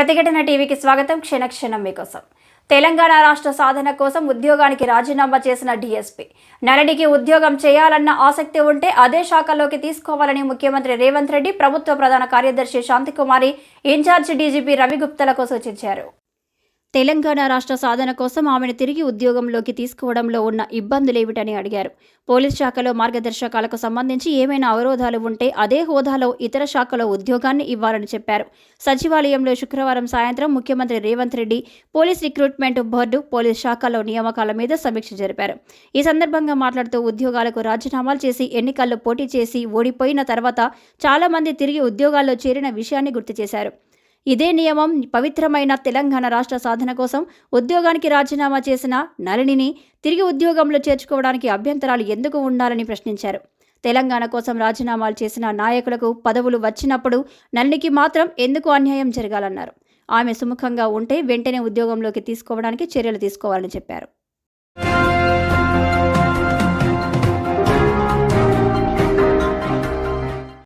ప్రతిఘటన టీవీకి స్వాగతం. క్షణక్షణం మీకోసం. తెలంగాణ రాష్ట్ర సాధన కోసం ఉద్యోగానికి రాజీనామా చేసిన డీఎస్పీ. నళనికి ఉద్యోగం చేయాలన్న ఆసక్తి ఉంటే అదే శాఖలోకి తీసుకోవాలని ముఖ్యమంత్రి రేవంత్ రెడ్డి ప్రభుత్వ ప్రధాన కార్యదర్శి శాంతికుమారి ఇన్ఛార్జ్ డీజీపీ రవిగుప్తలకు సూచించారు. తెలంగాణ రాష్ట్ర సాధన కోసం ఆమెను తిరిగి ఉద్యోగంలోకి తీసుకోవడంలో ఉన్న ఇబ్బందులేమిటని అడిగారు. పోలీస్ శాఖలో మార్గదర్శకాలకు సంబంధించి ఏమైనా అవరోధాలు ఉంటే అదే హోదాలో ఇతర శాఖలో ఉద్యోగాన్ని ఇవ్వాలని చెప్పారు. సచివాలయంలో శుక్రవారం సాయంత్రం ముఖ్యమంత్రి Revanth Reddy police recruitment board police శాఖలో నియామకాల మీద సమీక్ష జరిపారు. ఈ సందర్భంగా మాట్లాడుతూ ఉద్యోగాలకు రాజీనామాలు చేసి ఎన్నికల్లో పోటీ చేసి ఓడిపోయిన తర్వాత చాలామంది తిరిగి ఉద్యోగాల్లో చేరిన విషయాన్ని గుర్తు చేశారు. ఇదే నియమం పవిత్రమైన తెలంగాణ రాష్ట్ర సాధన కోసం ఉద్యోగానికి రాజీనామా చేసిన నళినిని తిరిగి ఉద్యోగంలో చేర్చుకోవడానికి అభ్యంతరాలు ఎందుకు ఉండాలని ప్రశ్నించారు. తెలంగాణ కోసం రాజీనామాలు చేసిన నాయకులకు పదవులు వచ్చినప్పుడు నళినికి మాత్రం ఎందుకు అన్యాయం జరగాలన్నారు. ఆమె సుముఖంగా ఉంటే వెంటనే ఉద్యోగంలోకి తీసుకోవడానికి చర్యలు తీసుకోవాలని చెప్పారు.